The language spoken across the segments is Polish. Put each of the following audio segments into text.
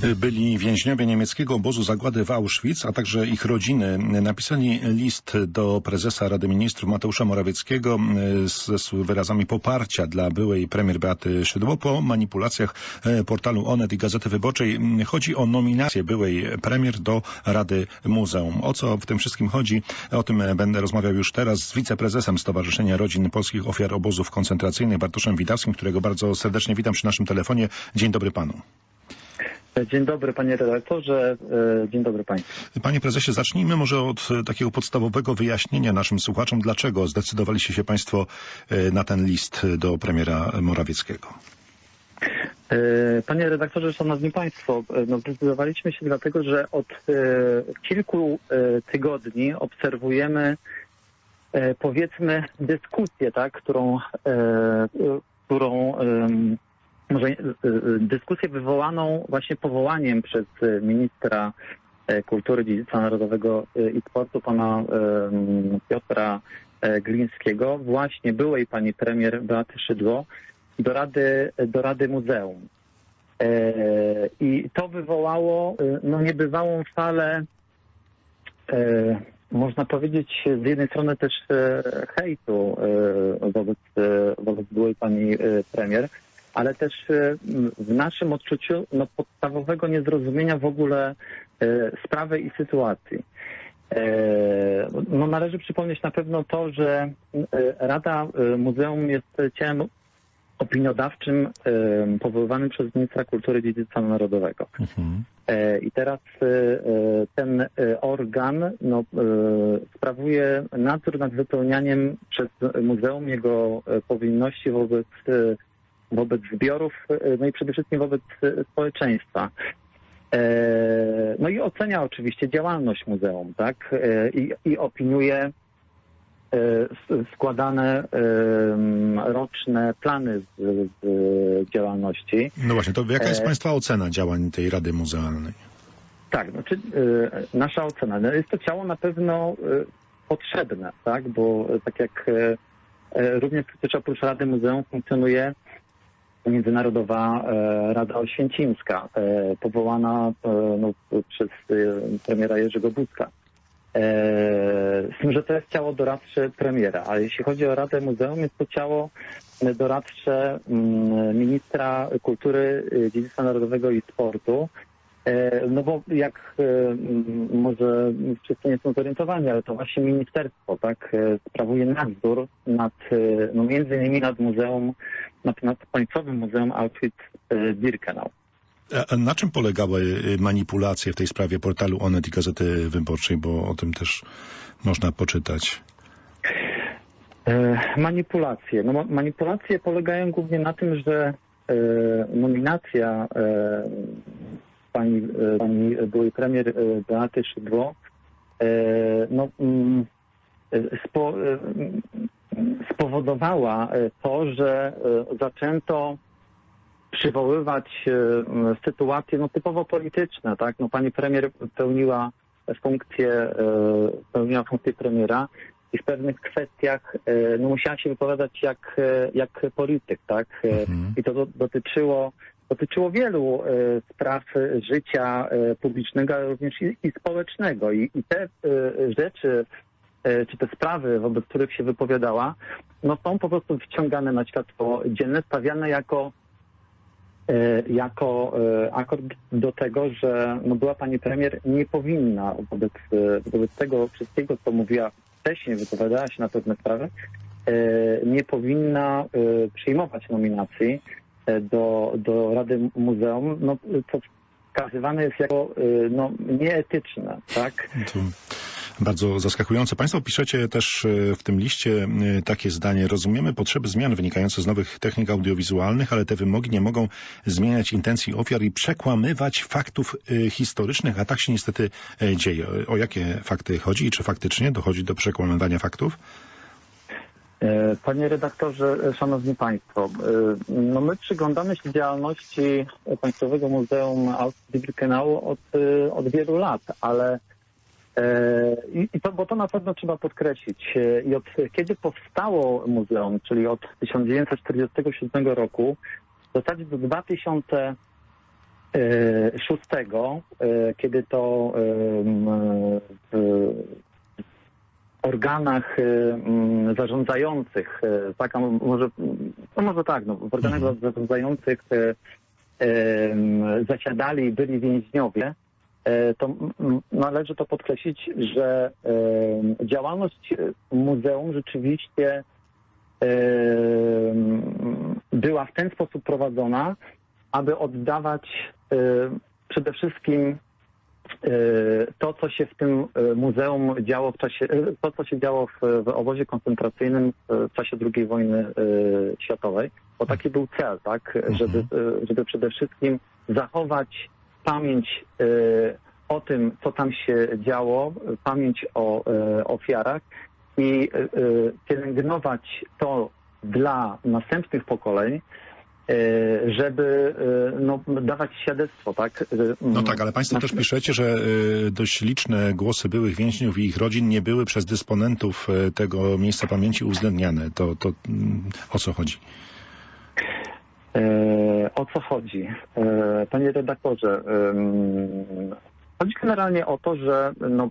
Byli więźniowie niemieckiego obozu zagłady w Auschwitz, a także ich rodziny napisali list do prezesa Rady Ministrów Mateusza Morawieckiego e, z, wyrazami poparcia dla byłej premier Beaty Szydło po manipulacjach e, portalu Onet i Gazety Wyborczej. Chodzi o nominację byłej premier do Rady Muzeum. O co w tym wszystkim chodzi? O tym będę rozmawiał już teraz z wiceprezesem Stowarzyszenia Rodzin Polskich Ofiar Obozów Koncentracyjnych Bartoszem Witawskim, którego bardzo serdecznie witam przy naszym telefonie. Dzień dobry panu. Dzień dobry panie redaktorze, e, dzień dobry państwu. Panie prezesie, zacznijmy może od e, takiego podstawowego wyjaśnienia naszym słuchaczom, dlaczego zdecydowaliście się państwo e, na ten list do premiera Morawieckiego. Panie redaktorze, szanowni państwo, no zdecydowaliśmy się dlatego, że od kilku tygodni obserwujemy powiedzmy dyskusję, tak, którą, którą może e, e, dyskusję wywołaną właśnie powołaniem przez ministra e, kultury, dziedzictwa narodowego i sportu pana Piotra Glińskiego, właśnie byłej pani premier Beaty Szydło do Rady, do Rady Muzeum. I to wywołało no, niebywałą falę, można powiedzieć, z jednej strony też hejtu wobec, wobec byłej pani premier, ale też e, w naszym odczuciu no, podstawowego niezrozumienia w ogóle e, sprawy i sytuacji. E, no, należy przypomnieć na pewno to, że Rada Muzeum jest ciałem opiniodawczym powoływanym przez ministra kultury i dziedzictwa narodowego. Mhm. I teraz ten organ no, sprawuje nadzór nad wypełnianiem przez muzeum jego powinności wobec wobec zbiorów, e, no i przede wszystkim wobec e, społeczeństwa. E, no i ocenia oczywiście działalność muzeum, tak? I, i opiniuje składane roczne plany z, z, działalności. No właśnie, to jaka jest Państwa ocena działań tej Rady Muzealnej? Tak, znaczy nasza ocena. No jest to ciało na pewno potrzebne, tak? Bo tak jak również przecież oprócz Rady Muzeum funkcjonuje Międzynarodowa e, Rada Oświęcimska, e, powołana e, no, przez premiera Jerzego Buzka. Z tym, że to jest ciało doradcze premiera, a jeśli chodzi o Radę Muzeum, jest to ciało doradcze mm, ministra kultury, dziedzictwa narodowego i sportu, no bo jak e, może wszyscy nie są zorientowani, ale to właśnie ministerstwo tak e, sprawuje nadzór nad, no między innymi nad muzeum, nad, nad Państwowym Muzeum Auschwitz-Birkenau. A na czym polegały manipulacje w tej sprawie portalu Onet i Gazety Wyborczej, bo o tym też można poczytać? Manipulacje. No, manipulacje polegają głównie na tym, że nominacja pani, e, pani byłej premier e, Beaty Szydło, e, no, mm, spo, spowodowała to, że zaczęto przywoływać sytuacje no, typowo polityczne. Tak? No, pani premier pełniła funkcję, pełniła funkcję premiera i w pewnych kwestiach no, musiała się wypowiadać jak, jak polityk. Tak? Mhm. I to do, dotyczyło dotyczyło wielu e, spraw życia e, publicznego, ale również i, i społecznego. I, I, te e, rzeczy, czy te sprawy, wobec których się wypowiadała, no są po prostu wciągane na światło dzienne, stawiane jako jako akord do tego, że no była pani premier nie powinna wobec, wobec tego wszystkiego, co mówiła wcześniej, wypowiadała się na pewne sprawy, nie powinna przyjmować nominacji do, do Rady Muzeum, no, to wskazywane jest jako y, no, nieetyczne, tak? To bardzo zaskakujące. Państwo piszecie też y, w tym liście takie zdanie. Rozumiemy potrzeby zmian wynikające z nowych technik audiowizualnych, ale te wymogi nie mogą zmieniać intencji ofiar i przekłamywać faktów historycznych, a tak się niestety dzieje. O jakie fakty chodzi i czy faktycznie dochodzi do przekłamywania faktów? E, panie redaktorze, e, szanowni państwo, e, no my przyglądamy się działalności Państwowego Muzeum Auschwitz-Birkenau od, od wielu lat, ale i to, bo to na pewno trzeba podkreślić. I od kiedy powstało muzeum, czyli od 1947 roku, w zasadzie do 2000 e, szóstego, e, kiedy to organach e, m, zarządzających, e, tak, a może, no może tak, no, w organach Mhm. zarządzających em, zasiadali i byli więźniowie, to należy to podkreślić, że działalność muzeum rzeczywiście em, była w ten sposób prowadzona, aby oddawać przede wszystkim to, co się w tym e, muzeum działo w czasie, e, to, co się działo w, w obozie koncentracyjnym e, w czasie II wojny e, światowej, bo taki był cel, tak, żeby, e, żeby przede wszystkim zachować pamięć e, o tym, co tam się działo, e, pamięć o e, ofiarach i e, e, pielęgnować to dla następnych pokoleń, e, żeby e, no, dawać świadectwo, tak? e, No tak, ale Państwo też piszecie, że dość liczne głosy byłych więźniów i ich rodzin nie były przez dysponentów tego miejsca pamięci uwzględniane. To, to mm, o co chodzi? E, o co chodzi? E, panie redaktorze, chodzi generalnie o to, że no, e,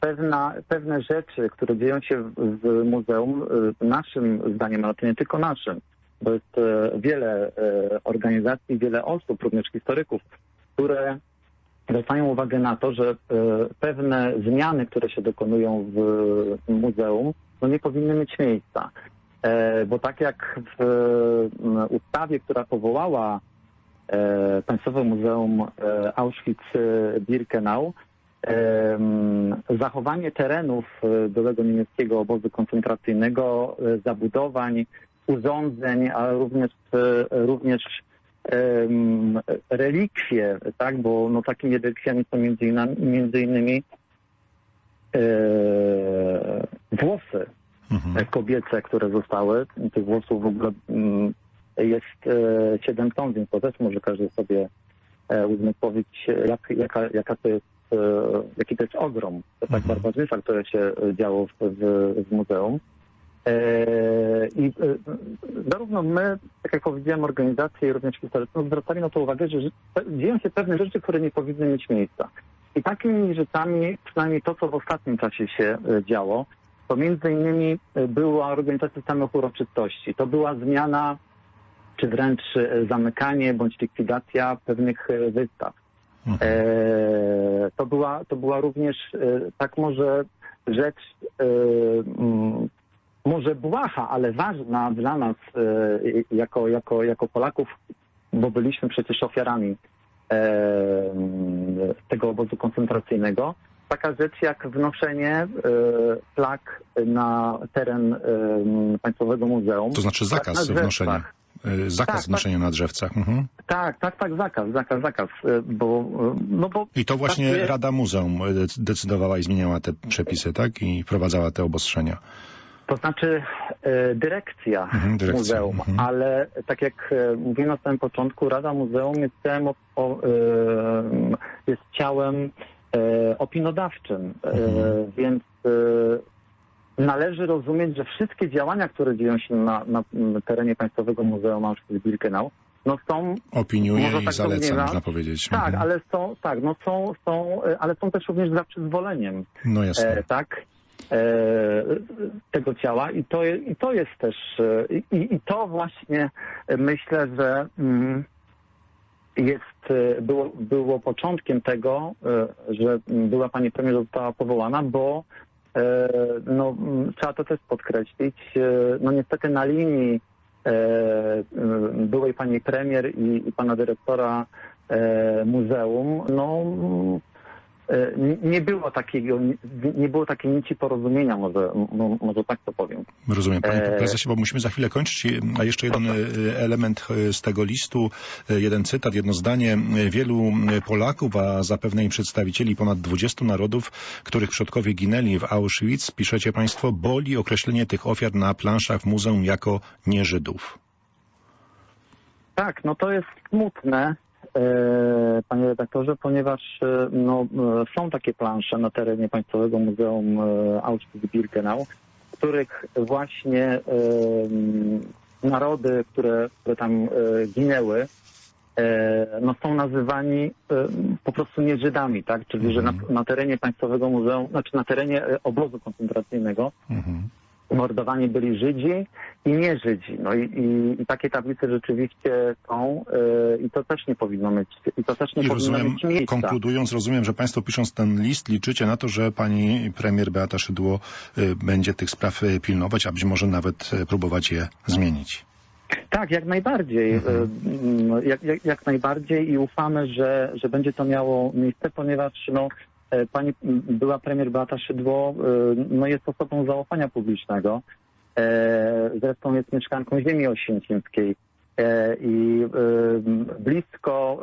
pewna, pewne rzeczy, które dzieją się w, muzeum, e, naszym zdaniem, ale to nie tylko naszym, bo jest e, wiele e, organizacji, wiele osób, również historyków, które zwracają uwagę na to, że e, pewne zmiany, które się dokonują w muzeum, no nie powinny mieć miejsca. Bo tak jak w ustawie, która powołała Państwowe Muzeum Auschwitz-Birkenau, zachowanie terenów byłego niemieckiego obozu koncentracyjnego, zabudowań, urządzeń, a również, e, również em, relikwie, tak, bo no, takimi relikwiami są między, inna- między innymi e, włosy Mhm. e, kobiece, które zostały. Tych włosów w ogóle mm, jest e, 7 ton, więc to też może każdy sobie e, uzmysłowić, jak, jaka, jaka to jest, e, jaki to jest ogrom tak Mhm. barbarzyństwa, które się działo w, w, w muzeum. E, I e, zarówno my, tak jak powiedziałem, organizacje i również historycy zwracali na to uwagę, że dzieją się pewne rzeczy, które nie powinny mieć miejsca. I takimi rzeczami, przynajmniej to, co w ostatnim czasie się e, działo, to między innymi była organizacja samych uroczystości. To była zmiana, czy wręcz zamykanie bądź likwidacja pewnych wystaw. Mhm. To, była, to była również tak może rzecz może błaha, ale ważna dla nas e, jako, jako, jako Polaków, bo byliśmy przecież ofiarami e, tego obozu koncentracyjnego. Taka rzecz jak wnoszenie e, flag na teren Państwowego Muzeum. To znaczy na zakaz drzewkach. wnoszenia. Zakaz Tak, tak. wnoszenia na drzewcach. Mhm. Tak, tak, tak, zakaz, zakaz, zakaz, bo, no bo I to właśnie Takie- Rada Muzeum dec- decydowała i zmieniała te przepisy, tak? I wprowadzała te obostrzenia. To znaczy e, dyrekcja, Mhm, dyrekcja, muzeum, mhm. ale tak jak e, mówiłem na samym początku, Rada Muzeum jest ciałem, o, e, jest ciałem opinodawczym, e, Mhm. więc należy rozumieć, że wszystkie działania, które dzieją się na, na terenie Państwowego Muzeum Auschwitz-Birkenau, no są Opiniuje i tak zaleca, można powiedzieć. tak, Mhm. ale są tak, no są, są, ale są też również za przyzwoleniem No jasne. e, tak, tego ciała i to, i to jest też, e, i, i to właśnie e, myślę, że mm, jest, e, było, było początkiem tego, e, że była pani premier została powołana, bo e, no, mm, trzeba to też podkreślić, e, no niestety na linii e, byłej pani premier i, i pana dyrektora e, muzeum, no e, nie- nie było takiego, nie- było takiej nici porozumienia, może, może tak to powiem. Rozumiem, panie E, prezesie, bo musimy za chwilę kończyć. A jeszcze jeden y, element z tego listu, jeden cytat, jedno zdanie. Wielu Polaków, a zapewne i przedstawicieli ponad 20 narodów, których przodkowie ginęli w Auschwitz, piszecie państwo, boli określenie tych ofiar na planszach w muzeum jako nie Żydów. Tak, no to jest smutne, e, panie redaktorze, ponieważ e, no, e, są takie plansze na terenie Państwowego Muzeum e, Auschwitz-Birkenau, w których właśnie e, narody, które, które tam e, ginęły, e, no, są nazywani e, po prostu nie Żydami, tak? Czyli że na, na terenie Państwowego Muzeum, znaczy na terenie e, obozu koncentracyjnego Mhm. Mordowani byli Żydzi i nie Żydzi. No i, i, i takie tablice rzeczywiście są e, i to też nie powinno mieć, i to też nie I powinno rozumiem, mieć miejsca. konkludując, rozumiem, że Państwo pisząc ten list liczycie na to, że pani premier Beata Szydło y, będzie tych spraw y, pilnować, a być może nawet y, próbować je zmienić. Tak, jak najbardziej. Mhm. Mm, Jak, jak, jak najbardziej i ufamy, że, że będzie to miało miejsce, ponieważ no, pani m, była premier Beata Szydło e, no, jest osobą zaufania publicznego. E, Zresztą jest mieszkanką ziemi oświęcimskiej e, i e, blisko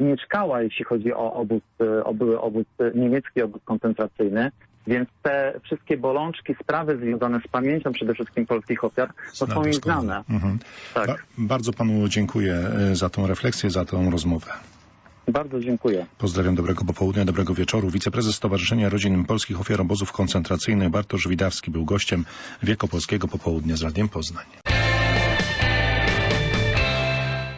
e, mieszkała, jeśli chodzi o obóz, e, o były obóz e, niemiecki, obóz koncentracyjny. Więc te wszystkie bolączki, sprawy związane z pamięcią przede wszystkim polskich ofiar, no są im znane. Mhm. Tak, Ba- bardzo panu dziękuję za tą refleksję, za tą rozmowę. Bardzo dziękuję. Pozdrawiam, dobrego popołudnia, dobrego wieczoru. Wiceprezes Stowarzyszenia Rodzin Polskich Ofiar Obozów Koncentracyjnych Bartosz Widawski był gościem Wiekopolskiego Popołudnia z Radiem Poznań.